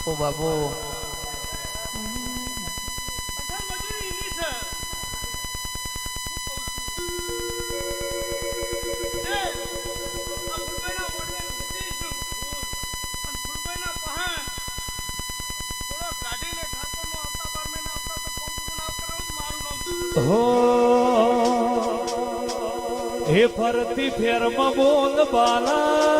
બાપુ બાપુ. હો ફરતી ફેરમાં બોલ બાલા.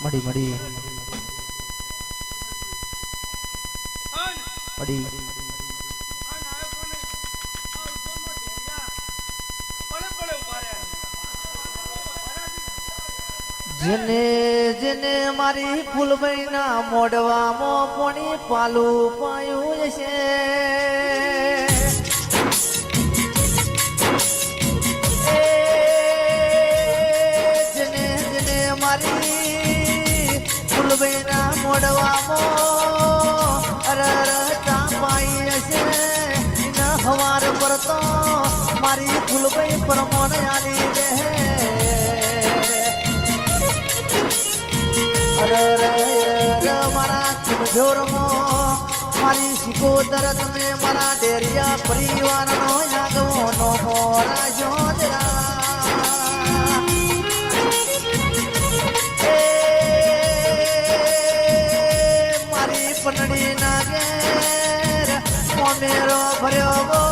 મળી મળી. મળી. જેને જેને મારી ફૂલબઈના મોડવામાં પોણી પાલું પાયું છે જેને જેને મારી ફૂલબઈના મોડવામાં અરરતા પાઈ હશે. એના હવાર પર તો મારી ફૂલબઈ પ્રમોણ આલી દે. મારા કમજોરમો મારી તમે મારા ડેરિયા પરિવારનો યાદવો નો મોરા જોદરા મારી પનડી ના ભર્યો